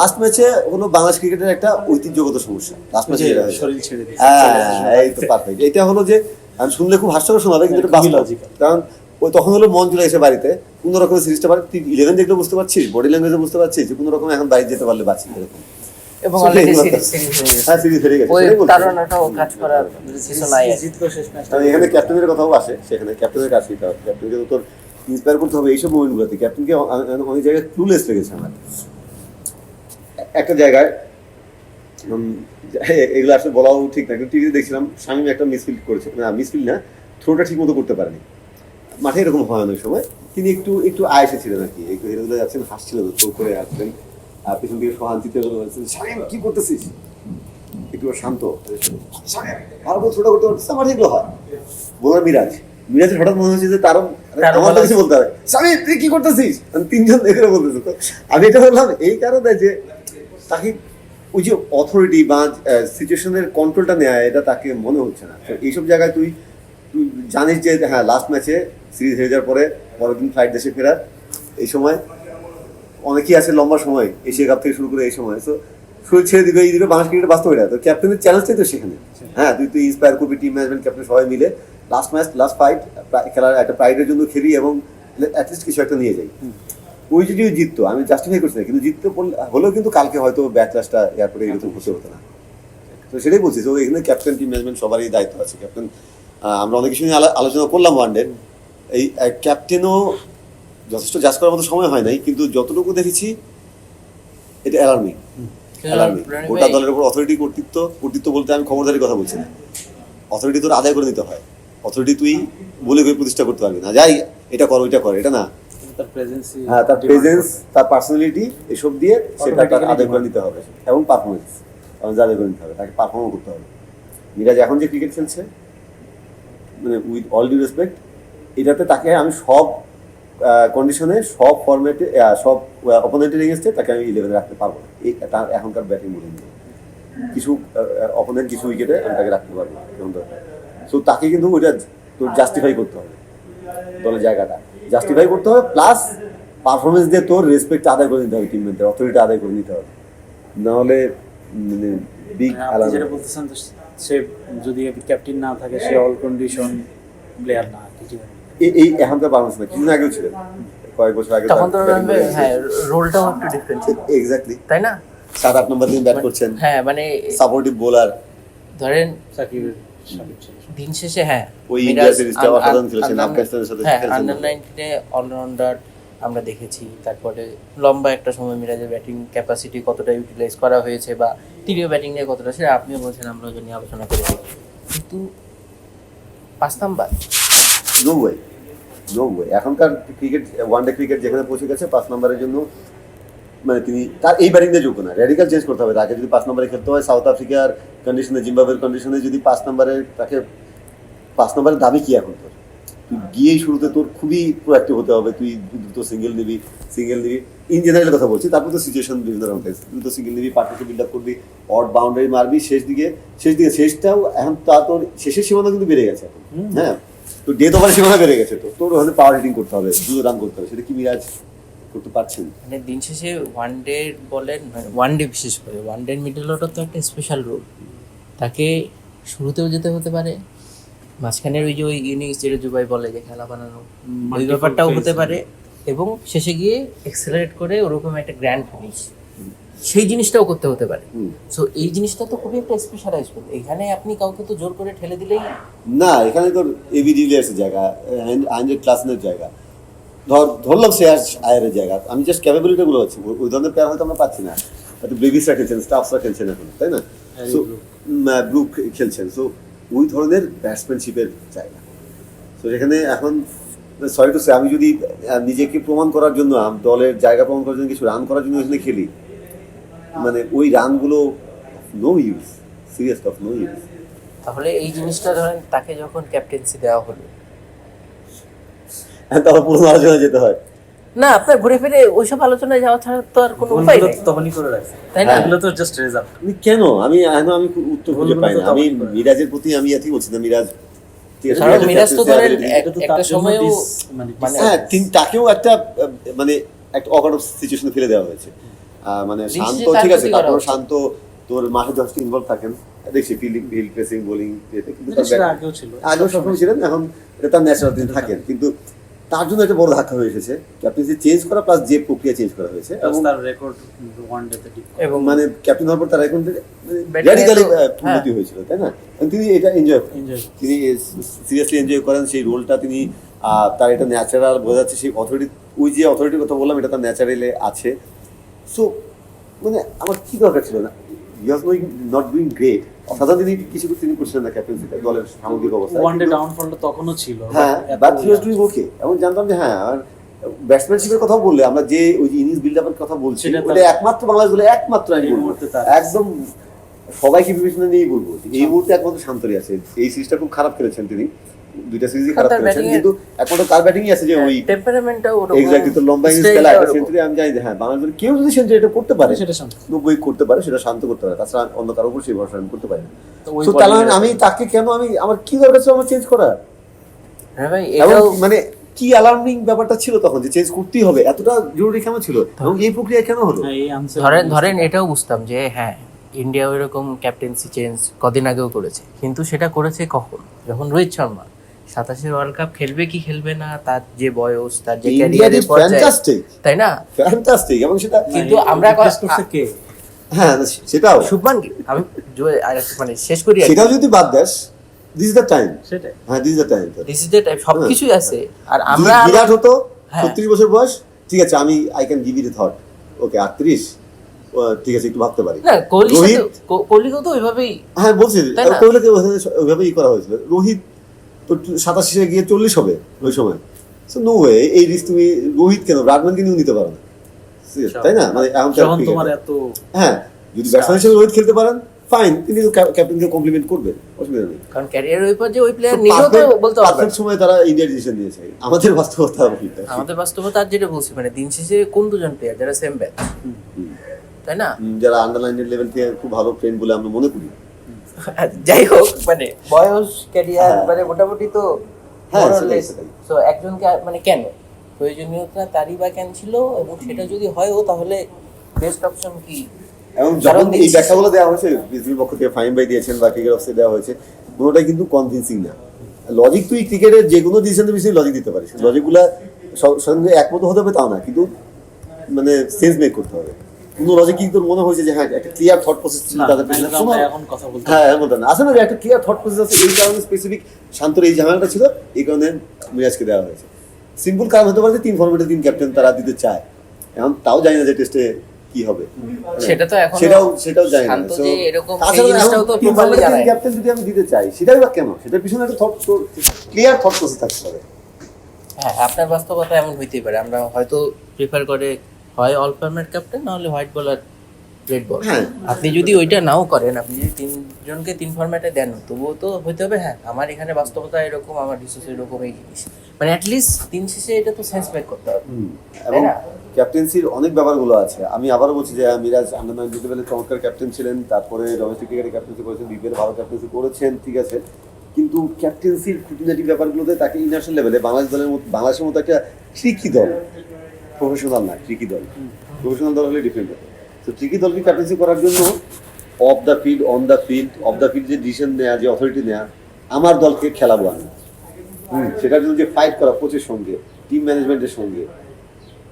Last ম্যাচে হলো বাংলাদেশ ক্রিকেটের একটা ঐতিহ্যগত সমস্যা। লাস্ট ম্যাচে। শরীর ছেড়ে দিয়েছে। হ্যাঁ এই তো পারফেক্ট এটা হলো যে আমি শুনলে খুব হাস্যকর শোনাবে কিন্তু এটা বাস্তব। কারণ ওই তখন হলো মন চলে এসে বাড়িতে কোন রকমের সিরিজটা পারে তুই ইলেভেন দেখলে বুঝতে পারছিস বডি ল্যাঙ্গুয়েজে বুঝতে পারছিস যে কোন রকম এখন বাইরে যেতে পারলে বাঁচি এরকম। এবং অলরেডি সিরিজ সিরিজ হয়ে গেছে। হ্যাঁ ওই কাজ করার কিছু নাই। এখানে ক্যাপ্টেনের কথাও আসে সেখানে ক্যাপ্টেনের হবে। ক্যাপ্টেনকে তোর ইন্সপায়ার করতে হবে এইসব মোমেন্টগুলোতে ক্যাপ্টেনকে অনেক জায়গায় ক্লুলেস লেগেছে আমার। একটা জায়গায় এগুলো আসলে বলাও ঠিক না কিন্তু টিভিতে দেখছিলাম স্বামী একটা মিসফিল্ড করেছে। না মিসফিল্ড না থ্রোটা ঠিক মতো করতে পারেনি। মাঠে এরকম হয় অনেক সময় তিনি একটু একটু আয়েসে ছিলেন আর কি। একটু হেরে ধরে যাচ্ছেন হাসছিলেন থ্রো করে আসছেন আর পিছন থেকে সহান্তিতে বলছেন স্বামী কি করতেছিস? একটু শান্ত। ভালো করে থ্রোটা করতে পারতেছে আমার এগুলো হয়। বললাম মিরাজ। মিরাজের হঠাৎ মনে হচ্ছে যে তারও তারও আমার কিছু বলতে হবে। স্বামী তুই কি করতেছিস? তিনজন দেখে বলতেছে। তো আমি এটা বললাম এই কারণে যে তাকে ওই যে অথরিটি বা সিচুয়েশনের কন্ট্রোলটা নেওয়া এটা তাকে মনে হচ্ছে না। তো এইসব জায়গায় তুই তুই জানিস যে হ্যাঁ লাস্ট ম্যাচে সিরিজ হয়ে যাওয়ার পরে পরের দিন ফ্লাইট দেশে ফেরার এই সময় অনেকেই আছে লম্বা সময়, এশিয়া কাপ থেকে শুরু করে এই সময়। তো শরীর ছেড়ে দিবে, এই দিবে, বাংলাদেশ ক্রিকেট বাস্তব এটা। তো ক্যাপ্টেনের চ্যালেঞ্জটাই তো সেখানে। হ্যাঁ তুই তুই ইন্সপায়ার করবি টিম ম্যানেজমেন্ট ক্যাপ্টেন সবাই মিলে। লাস্ট ম্যাচ লাস্ট ফাইট খেলার একটা প্রাইডের জন্য খেলি এবং অ্যাটলিস্ট কিছু একটা নিয়ে যাই। ওই যদি জিততো আমি জাস্টিফাই করছি না কিন্তু জিততে হলেও কিন্তু কালকে হয়তো ব্যাকলাসটা এয়ারপোর্টে এরকম হতে হতো না। তো সেটাই বলছি তো এখানে ক্যাপ্টেন টিম ম্যানেজমেন্ট সবারই দায়িত্ব আছে। ক্যাপ্টেন আমরা অনেক কিছু নিয়ে আলোচনা করলাম ওয়ানডে এই ক্যাপ্টেনও যথেষ্ট জাজ করার মতো সময় হয় নাই কিন্তু যতটুকু দেখেছি এটা অ্যালার্মিং অ্যালার্মিং গোটা দলের উপর অথরিটি কর্তৃত্ব কর্তৃত্ব বলতে আমি ক্ষমতারই কথা বলছি না। অথরিটি তোর আদায় করে নিতে হয়। অথরিটি তুই বলে করে প্রতিষ্ঠা করতে পারবি না। যাই এটা কর ওইটা কর এটা না। হ্যাঁ তার প্রেজেন্স তার পার্সোনালিটি এসব দিয়ে সেটা তার আদায় করে। নিতে হবে এবং পারফরমেন্স এবং আদায় করে নিতে হবে তাকে পারফর্ম করতে হবে। মিরাজ এখন যে ক্রিকেট খেলছে মানে উইথ অল ডিউ রেসপেক্ট এটাতে তাকে আমি সব কন্ডিশনে সব ফরম্যাটে সব অপোনেন্টের এগেনস্টে তাকে আমি ইলেভেনে রাখতে পারব না। এই তার এখনকার ব্যাটিং বলে কিছু অপোনেন্ট কিছু উইকেটে আমি তাকে রাখতে পারব সো তাকে কিন্তু ওইটা তোর জাস্টিফাই করতে হবে। দলের জায়গাটা। জাস্টিফাই করতে হবে প্লাস পারফরমেন্স দিয়ে তোর রেসপেক্ট আদায় করে নিতে হবে টিমমেটদের অথরিটি আদায় করে নিতে হবে। নাহলে মানে বিগ মানে যেটা বলতেছেন সে যদি ক্যাপ্টেন না থাকে সে অল কন্ডিশন প্লেয়ার না আছে। এই এখনকার পারফরমেন্স না কিছুদিন আগেও ছিলেন কয়েক বছর আগে তখন তো হ্যাঁ রোলটাও একটু ডিফারেন্ট ছিল। এক্স্যাক্টলি তাই না? সাত আট নম্বর দিন ব্যাট করছেন। হ্যাঁ মানে সাপোর্টিভ বোলার ধরেন সাকিব। দিন শেষে হ্যাঁ। ওই মিরাজ ইন্ডিয়া সিরিজটা অসাধারণ খেলেছেন, আফগানিস্তানের সাথে হ্যাঁ আন্ডার নাইনটিনে অলরাউন্ডার আমরা দেখেছি তারপরে লম্বা একটা সময় মিরাজের ব্যাটিং ক্যাপাসিটি কতটা ইউটিলাইজ করা হয়েছে বা তিনিও ব্যাটিং নিয়ে কতটা সেটা আপনিও বলছেন আমরা ওই আলোচনা করেছি। কিন্তু পাঁচ number no way no way এখনকার ক্রিকেট ওয়ানডে ক্রিকেট যেখানে পৌঁছে গেছে পাঁচ নম্বরের জন্য মানে তিনি তার এই ব্যাটিং দিয়ে যোগ্য না। র্যাডিক্যাল চেঞ্জ করতে হবে তাকে। যদি পাঁচ নম্বরে খেলতে হয় সাউথ আফ্রিকার কন্ডিশনে জিম্বাবের কন্ডিশনে যদি পাঁচ নম্বরে তাকে পাঁচ নম্বরের দাবি কি এখন তোর? তুই গিয়েই শুরুতে তোর খুবই প্রোয়াক্টিভ হতে হবে। তুই দ্রুত সিঙ্গেল নিবি সিঙ্গেল নিবি। ইন জেনারেল কথা বলছি তারপর তো সিচুয়েশন বিভিন্ন রকম থাকে। দ্রুত সিঙ্গেল নিবি পার্টনারশিপ বিল্ড আপ করবি অট বাউন্ডারি মারবি শেষ দিকে শেষ দিকে শেষটাও এখন তা তোর শেষের সীমানা কিন্তু বেড়ে গেছে এখন। হ্যাঁ? তো ডেথ ওভার সীমানা বেড়ে গেছে তো। তোর ওখানে পাওয়ার হিটিং করতে হবে দ্রুত রান করতে হবে। সেটা কি মিরাজ? করতে পারছেন? মানে দিন শেষে ওয়ান ডে বলেন ওয়ান ডে বিশেষ করে ওয়ান ডে মিডল অর্ডার তো একটা স্পেশাল রোল তাকে শুরুতেও যেতে হতে পারে মাঝখানের ওই যে ওই ইনিংস যেটা জুবাই বলে যে খেলা বানানো ওই ব্যাপারটাও হতে পারে এবং শেষে গিয়ে এক্সেলারেট করে ওরকম একটা গ্র্যান্ড ফিনিশ সেই জিনিসটাও করতে হতে পারে। সো এই জিনিসটা তো খুবই একটা স্পেশালাইজ এখানে আপনি কাউকে তো জোর করে ঠেলে দিলেই না এখানে তোর এবি ডিভিলিয়ার্সের জায়গা হান্ড্রেড ক্লাসনের জায়গা। ধর ধরলাম সে আয়ারের জায়গা। আমি জাস্ট ক্যাপাবিলিটিগুলো হচ্ছে ওই ধরনের প্লেয়ার হয়তো আমরা পাচ্ছি না। হয়তো ব্রেভিসরা খেলছেন স্টাফসরা খেলছেন এখন তাই না? So Brook. ব্রুক খেলছেন। সো ওই ধরনের ব্যাটসম্যানশিপের জায়গা। তো এখানে এখন সরি টু সে আমি যদি নিজেকে প্রমাণ করার জন্য দলের জায়গা প্রমাণ করার জন্য কিছু রান করার জন্য এখানে খেলি মানে ওই রানগুলো no use serious of no use তাহলে এই জিনিসটা ধরেন তাকে যখন ক্যাপ্টেন্সি দেওয়া হলো তারপর পুরোনো আলোচনা যেতে হয়। না আপনার ঘুরে ফিরে ওইসব আলোচনায় যাওয়া ছাড়া তো আর কোনো উপায় নেই। তো তখনই করে রাখছে। তাই না? এগুলো তো জাস্ট রেজাল্ট আমি কেন? আমি এখন আমি উত্তর খুঁজে পাই না। আমি মিরাজের প্রতি আমি এতই বলছি না মিরাজ। তো ধরেন একটা সময়েও মানে মানে হ্যাঁ তাকেও একটা মানে একটা অকাট সিচুয়েশনে ফেলে দেওয়া হয়েছে। আহ, মানে শান্ত ঠিক আছে তারপর শান্ত তোর মাঠে যথেষ্ট ইনভলভ থাকেন। দেখছি ফিল্ডিং ফিল্ড প্রেসিং বোলিং আগেও ছিল। আগেও সবসময় ছিলেন এখন এটা তার ন্যাচারাল তিনি থাকেন। কিন্তু তার জন্য একটা বড় ধাক্কা হয়ে এসেছে ক্যাপ্টেন্সি চেঞ্জ করা প্লাস যে প্রক্রিয়া চেঞ্জ করা হয়েছে এবং তার রেকর্ড ওয়ান ডেতে এবং মানে ক্যাপ্টেন হওয়ার পর তার এখন র্যাডিক্যালি উন্নতি হয়েছিল তাই না? তিনি এটা এনজয় এনজয় তিনি সিরিয়াসলি এনজয় করেন সেই রোলটা তিনি তার এটা ন্যাচারাল বোঝা যাচ্ছে সেই অথরিটি ওই যে অথরিটির কথা বললাম এটা তার ন্যাচারালে আছে। সো মানে আমার কি দরকার ছিল না? You are not doing great তিনি কিছু তিনি করছিলেন না ক্যাপ্টেন্সিতে দলের সামগ্রিক অবস্থা। ওয়ান ডে ডাউনফলটা তখনও ছিল হ্যাঁ but he was doing okay এবং জানতাম যে হ্যাঁ আর ব্যাটসম্যানশিপের কথা বললে আমরা যে ওই যে ইনিংস বিল্ড আপের কথা বলছি ওটা একমাত্র বাংলাদেশ বলে একমাত্র আমি বলব। একদম সবাইকে বিবেচনা নিয়েই বলব এই মুহূর্তে একমাত্র শান্তরই আছে। এই সিরিজটা খুব খারাপ খেলেছেন তিনি। দুইটা সিরিজই খারাপ খেলেছেন কিন্তু একমাত্র তার ব্যাটিংই আছে যে ওই টেম্পারামেন্টটাও এক্স্যাক্টলি তো লম্বা ইনিংস খেলা একটা সেঞ্চুরি আমি জানি হ্যাঁ বাংলাদেশ দলে কেউ যদি সেঞ্চুরি এটা করতে পারে সেটা শান্ত। নব্বই করতে পারে সেটা শান্ত করতে পারে। তাছাড়া অন্য কারোর উপর সেই ভরসা আমি করতে পারি না। তো তাহলে আমি তাকে কেন আমি আমার কি দরকার ছিল আমার চেঞ্জ করার? হ্যাঁ ভাই এটাও মানে কি অ্যালার্মিং ব্যাপারটা ছিল তখন যে চেঞ্জ করতেই হবে? এতটা জরুরি কেন ছিল? এবং এই প্রক্রিয়া কেন হলো? হ্যাঁ, ধরেন ধরেন এটাও বুঝতাম যে হ্যাঁ ইন্ডিয়া ওইরকম ক্যাপ্টেন্সি চেঞ্জ কদিন আগেও করেছে। কিন্তু সেটা করেছে কখন? যখন রোহিত শর্মা। সাতাশের ওয়ার্ল্ড কাপ খেলবে কি খেলবে না তার যে বয়স তার যে ক্যারিয়ারের ফ্যান্টাস্টিক তাই না? ফ্যান্টাস্টিক এবং সেটা কিন্তু আমরা replace করছে কে? হ্যাঁ সেটাও। শুভমান আমি মানে শেষ করি সেটাও যদি বাদ দেস দিস ইজ দ্য টাইম সেটাই। হ্যাঁ this is the time this is the time সবকিছুই আছে। আর আমরা বিরাট হতো হ্যাঁ। ছত্রিশ বছর বয়স ঠিক আছে আমি I can give it thought okay আটত্রিশ ঠিক আছে একটু ভাবতে পারি। না কোহলির সাথে রোহিত কো- তো ওইভাবেই হ্যাঁ বলছি কোহলিকে ওইভাবেই করা হয়েছিল। রোহিত তো সাতাশিসে গিয়ে চল্লিশ হবে ওই সময়। সো নো ওয়ে এই রিস্ক তুমি রোহিত কেন? ব্রাডম্যানকে নিয়েও নিতে পারো না। তাই না? মানে এখন হ্যাঁ যদি ব্যাটসম্যান হিসেবে রোহিত খেলতে পারেন ফাইন তিনি তো ক্যাপ্টেনকে কমপ্লিমেন্ট করবেন অসুবিধা নেই। কারণ ক্যারিয়ার ওই পর্যায়ে ওই প্লেয়ার নিজেও তো বলতে সময় তারা ইন্ডিয়ার ডিসিশন নিয়েছে। আমাদের বাস্তবতা আমাদের বাস্তবতা আর যেটা বলছি মানে দিন শেষে কোন দুজন প্লেয়ার যারা সেম ব্যাচ তাই না? যারা আন্ডারলাইনের লেভেল থেকে খুব ভালো ফ্রেন্ড বলে আমরা মনে করি। যাই হোক মানে বয়স ক্যারিয়ার হ্যাঁ। মানে মোটামুটি তো হ্যাঁ। তো একজনকে মানে কেন? প্রয়োজনীয়তা তারই বা কেন ছিল? এবং সেটা যদি হয়ও তাহলে বেস্ট অপশন কি? এবং যখন এই ব্যাখ্যাগুলো দেওয়া হয়েছে বিসিবির পক্ষ থেকে ফাইন বাই দিয়েছেন বা ক্রিকেট অফিসে দেওয়া হয়েছে কোনোটাই কিন্তু কনভিন্সিং না। লজিক তুই ক্রিকেটের যে কোনো ডিসিশনের বিষয়ে লজিক দিতে পারিস। লজিকগুলা সঙ্গে একমত হতে হবে তাও না কিন্তু মানে সেন্স মেক করতে হবে। কোনো লজিক কি তোর মনে হয়েছে যে হ্যাঁ একটা ক্লিয়ার থট প্রসেস ছিল তাদের পেছনে? এখন কথা বলতে হ্যাঁ এমন না। আসলে যে একটা ক্লিয়ার থট প্রসেস আছে এই কারণে স্পেসিফিক শান্তর এই ঝামেলাটা ছিল এই কারণে মিরাজকে দেওয়া হয়েছে। সিম্পল কারণ হতে পারে যে তিন ফর্মেটে তিন ক্যাপ্টেন তারা দিতে চায়। এখন তাও জানি না যে টেস্টে কি হবে। সেটা তো এখনও সেটাও সেটাও জানি না। শান্ত যে এরকম জিনিসটাও তো ক্যাপ্টেন যদি আমি দিতে চাই সেটাই বা কেন? সেটার পিছনে একটা থট ক্লিয়ার থট প্রসেস থাকতে হবে হ্যাঁ আপনার বাস্তবতা এমন হইতেই পারে। আমরা হয়তো প্রিফার করে হয় অল ফরম্যাট ক্যাপ্টেন নাহলে হোয়াইট বলার রেড বল হ্যাঁ। আপনি যদি ওইটা নাও করেন আপনি যদি তিনজনকে তিন ফরম্যাটে দেন তবুও তো হইতে হবে হ্যাঁ আমার এখানে বাস্তবতা এরকম আমার ডিসিস এরকম এই জিনিস। মানে অ্যাটলিস্ট দিন শেষে এটা তো সেন্স মেক করতে হবে। এবং না? ক্যাপ্টেন্সির অনেক ব্যাপারগুলো আছে। আমি আবারও বলছি যে মিরাজ আন্ডার নাইন লেভেলে চমৎকার ক্যাপ্টেন ছিলেন তারপরে ডোমেস্টিক ক্রিকেটে ক্যাপ্টেন্সি করেছেন বিপিএল ভালো ক্যাপ্টেন্সি করেছেন ঠিক আছে। কিন্তু ক্যাপ্টেন্সির খুঁটিনাটি ব্যাপারগুলোতে তাকে ইন্টারন্যাশনাল লেভেলে বাংলাদেশ দলের মতো বাংলাদেশের মতো একটা ট্রিকি দল প্রফেশনাল না ট্রিকি দল। প্রফেশনাল দল হলে ডিফেন্ড তো ট্রিকি দলকে ক্যাপ্টেন্সি করার জন্য off the field on the field off the field যে ডিসিশন নেওয়া যে অথরিটি নেওয়া আমার দলকে খেলাবো আমি হুম, সেটার জন্য যে ফাইট করা কোচের সঙ্গে টিম ম্যানেজমেন্টের সঙ্গে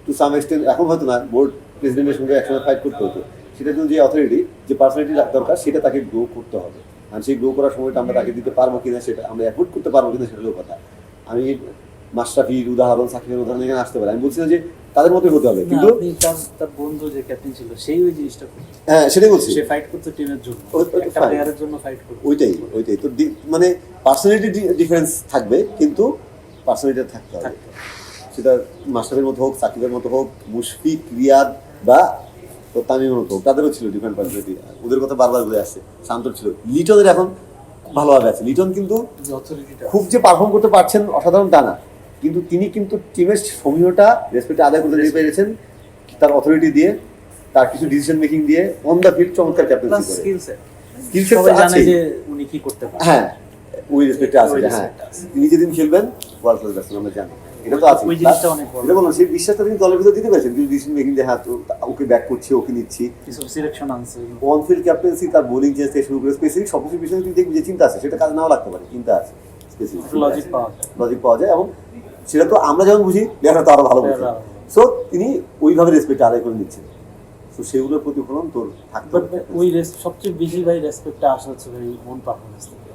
টু সাম এক্সটেন্ট এখন হয়তো না বোর্ড প্রেসিডেন্টের সঙ্গে একসঙ্গে ফাইট করতে হতো। সেটার জন্য যে অথরিটি যে পার্সোনালিটি দরকার, সেটা তাকে গ্রো করতে হবে। আর সেই গ্রো করার সময়টা আমরা তাকে দিতে পারব কিনা, সেটা আমরা অ্যাফোর্ড করতে পারব কিনা, সেটা হলো কথা। আমি মাস্টাফির উদাহরণ, সাকিবের উদাহরণ এখানে আসতে পারি। আমি বলছি না যে তাদের মতোই হতে হবে। কিন্তু তার- বন্ধু যে ক্যাপ্টেন ছিল সেই ওই জিনিসটা হ্যাঁ সেটাই বলছি। সে ফাইট করতো টিমের জন্য। একটা প্লেয়ারের জন্য ফাইট করতো। ওইটাই ওইটাই। তো মানে পার্সোনালিটি ডিফারেন্স থাকবে কিন্তু পার্সোনালিটি থাকতে হবে। সেটা মাস্টারের মতো হোক সাকিবের মতো হোক মুশফিক রিয়াদ বা তো তামিমের মতো হোক তাদেরও ছিল ডিফারেন্ট পার্সোনালিটি ওদের কথা বারবার বলে আসছে শান্তর ছিল। লিটনের এখন ভালোভাবে আছে। লিটন কিন্তু খুব যে পারফর্ম করতে পারছেন অসাধারণ তা না। কিন্তু তিনি কিন্তু টিমের সমীহটা রেসপেক্ট আদায় করতে দিয়ে পেরেছেন তার অথরিটি দিয়ে তার কিছু ডিসিশন মেকিং দিয়ে অন দ্য ফিল্ড চমৎকার প্লাস ক্যাপ্টেন্সি করে। স্কিল সেট Skill set জানে যে উনি কি করতে পারেন। হ্যাঁ ওই রেসপেক্টে আছে হ্যাঁ। তিনি যেদিন খেলবেন ওয়ার্ল্ড ক্লাস ব্যাটসম্যান আমরা জানি। এটা তো আছে। এটা বললাম সেই বিশ্বাসটা তিনি দলের ভিতর দিতে পারছেন। কিন্তু ডিসিশন মেকিং যে হ্যাঁ ওকে ব্যাক করছি ওকে নিচ্ছি। কিছু সিলেকশন আনছে। অন ফিল্ড ক্যাপ্টেন্সি তার বোলিং চেঞ্জ থেকে শুরু করে স্পেসিফিক সব কিছুর পিছনে তুই দেখবি যে চিন্তা আছে। সেটা কাজ নাও লাগতে পারে চিন্তা আছে। স্পেসিফিক লজিক পাওয়া যায়। লজিক পাওয়া যায় এবং সেটা তো আমরা যেমন বুঝি প্লেয়াররা তো আরও ভালো বুঝি। সো তিনি ওইভাবে রেসপেক্ট আদায় করে নিচ্ছেন। তো সেগুলোর প্রতিফলন তোর থাকতে ওই সবচেয়ে বেশি ভাই রেসপেক্টটা আসা হচ্ছে ভাই মন পারফরমেন্স থেকে।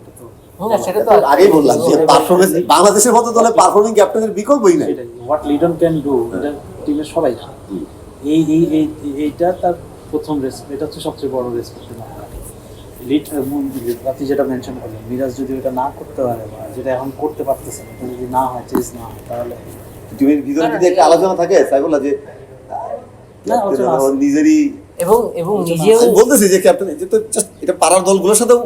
না, সেটা তো আগেই বললাম যে পারফরমেন্স বাংলাদেশের মতো দলে পারফর্মিং ক্যাপ্টেনের বিকল্পই নাই। সেটাই। হোয়াট লিডন ক্যান ডু এটা টিমের সবাই এই এই এই এইটা তার প্রথম রেসপেক্ট এটা হচ্ছে সবচেয়ে বড় রেসপেক্টের মাত্রা। লিড আপনি যেটা মেনশন করলেন মিরাজ যদি ওটা না করতে পারে বা যেটা এখন করতে পারতেছে না যদি না হয় চেঞ্জ না হয় তাহলে টিমের ভিতরে যদি একটা আলোচনা থাকে সাইবুল্লাহ যে নিজেরই এবং এবং নিজেও বলতেছি যে ক্যাপ্টেন যে তো এটা পাড়ার দলগুলোর সাথেও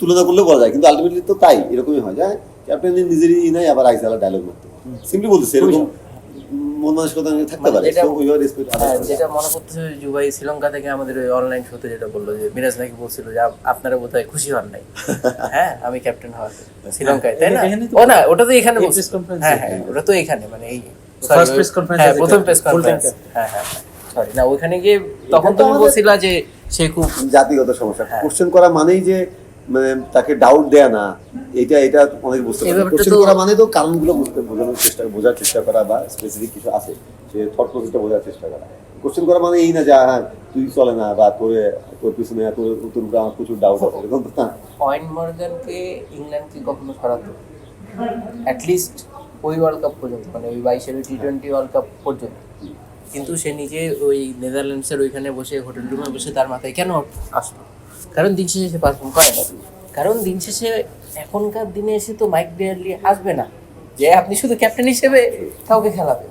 তুলনা করলেও বলা যায় কিন্তু আলটিমেটলি তো তাই এরকমই হয়। যায় ক্যাপ্টেনের নিজেরই নাই আবার আইসালা ডায়লগ করতে সিম্পলি বলতেছি এরকম মন মানসিকতা থাকতে পারে যেটা- হ্যাঁ, মনে করতেছে জুবাই শ্রীলঙ্কা থেকে আমাদের ওই অনলাইন শোতে যেটা বলল যে মিরাজ নাকি বলছিল যে আপনারা বোধহয় খুশি হন নাই। হ্যাঁ আমি ক্যাপ্টেন হওয়াতে শ্রীলঙ্কায় তাই না? ও না ওটা তো এখানে হ্যাঁ হ্যাঁ ওটা তো এখানে মানে এই হ্যাঁ প্রথম প্রেস কনফারেন্স হ্যাঁ হ্যাঁ সরি না ওইখানে গিয়ে তখন তো তুমি বলছিলা যে সে খুব জাতিগত সমস্যা। হ্যাঁ। কোশ্চেন করা মানেই যে মানে তাকে ডাউট দেয়া না এটা এটা অনেক বুঝতে পারে। কোশ্চেন করা মানে তো কারণগুলো বুঝতে বোঝানোর চেষ্টা বোঝার চেষ্টা করা বা স্পেসিফিক কিছু আছে সে থট প্রসেসটা বোঝার চেষ্টা করা। কোশ্চেন করা মানে এই না যে হ্যাঁ তুই চলে না বা তোর তোর পিছনে তোর তোর উপরে আমার প্রচুর ডাউট আছে এরকম তো না। পয়েন্ট মর্গানকে ইংল্যান্ড কি কখনো অ্যাটলিস্ট ওই ওয়ার্ল্ড কাপ পর্যন্ত মানে ওই বাইশের টি টোয়েন্টি ওয়ার্ল্ড কাপ পর্যন্ত। কিন্তু সে নিজে ওই নেদারল্যান্ডসের ওইখানে বসে হোটেল রুমে বসে তার মাথায় কেন আসলো কারণ দিন শেষে সে পারফর্ম করে না। কারণ দিন শেষে এখনকার দিনে এসে তো মাইক ডেয়ারলি আসবে না। যে আপনি শুধু ক্যাপ্টেন হিসেবে কাউকে খেলাবে